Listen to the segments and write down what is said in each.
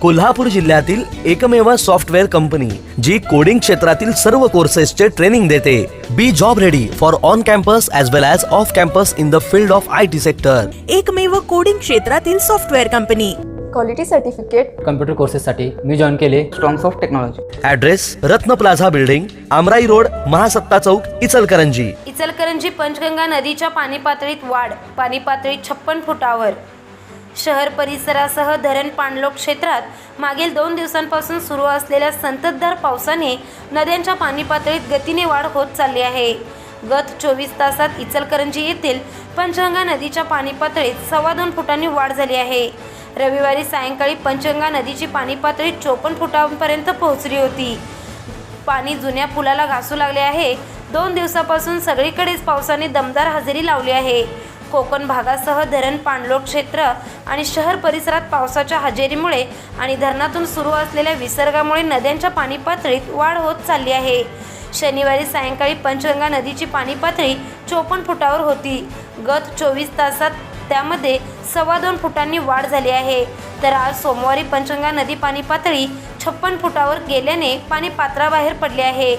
कोल्हापूर जिल्ह्यातील एकमेव software company जी coding क्षेत्रातील सर्व कोर्सेसचे ट्रेनिंग देते. Be job ready for on campus as well as off campus in the field of I T sector एकमेव coding क्षेत्रातील software company. Quality certificate computer कोर्सेससाठी मी join केले. Strongs of technology address Ratna plaza building Amrai road Mahasatta Chowk Ichalkaranji. Ichalkaranji Panchganga नदीच्या पाणी पातळीत वाढ पाणी पातळी छप्पन फुटावर. शहर परिसरासह धरण पाणलोट क्षेत्रात मागील दोन दिवसांपासून सुरू असलेल्या संततधार पावसाने नद्यांच्या पाणी पातळीत गतीने वाढ होत चालली आहे. गत चोवीस तासात इचलकरंजी येथील पंचगंगा नदीच्या पाणी पातळीत सव्वा दोन फुटांनी वाढ झाली आहे. रविवारी सायंकाळी पंचगंगा नदीची पाणी पातळी चोपन्न फुटांपर्यंत पोहोचली होती. पाणी जुन्या पुलाला घासू लागले आहे. दोन दिवसापासून सगळीकडेच पावसाने दमदार हजेरी लावली आहे. कोकण भागासह धरण पाणलोट क्षेत्र आणि शहर परिसरात पावसाच्या हजेरीमुळे आणि धरणातून सुरू असलेल्या विसर्गामुळे नद्यांच्या पाणी पातळीत वाढ होत चालली आहे. शनिवारी सायंकाळी पंचगंगा नदीची पाणी पातळी चोपन्न फुटावर होती. गत चोवीस तासात त्यामध्ये सव्वा दोन फुटांनी वाढ झाली आहे. तर आज सोमवारी पंचगंगा नदी पाणी पातळी छप्पन फुटावर गेल्याने पाणी पात्राबाहेर पडले आहे.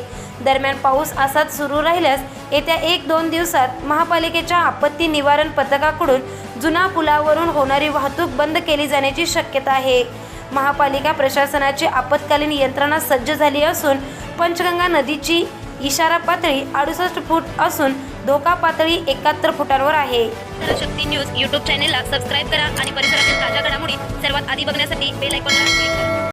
दरम्यान पाऊस असाच सुरू राहिल्यास येत्या एक दोन दिवसात महापालिकेच्या आपत्ती निवारण पथकाकडून जुना पुलावरून होणारी वाहतूक बंद केली जाण्याची शक्यता आहे. महापालिका प्रशासनाची आपत्कालीन यंत्रणा सज्ज झाली असून पंचगंगा नदीची इशारा पातळी अडुसष्ट फूट असून धोका पातळी एकाहत्तर फुटांवर आहे. शक्ती न्यूज यूट्यूब चॅनेलला सबस्क्राईब करा आणि परिसरातील ताज्या घडामोडी सर्वात आधी बघण्यासाठी बेल आयकॉनला क्लिक करा.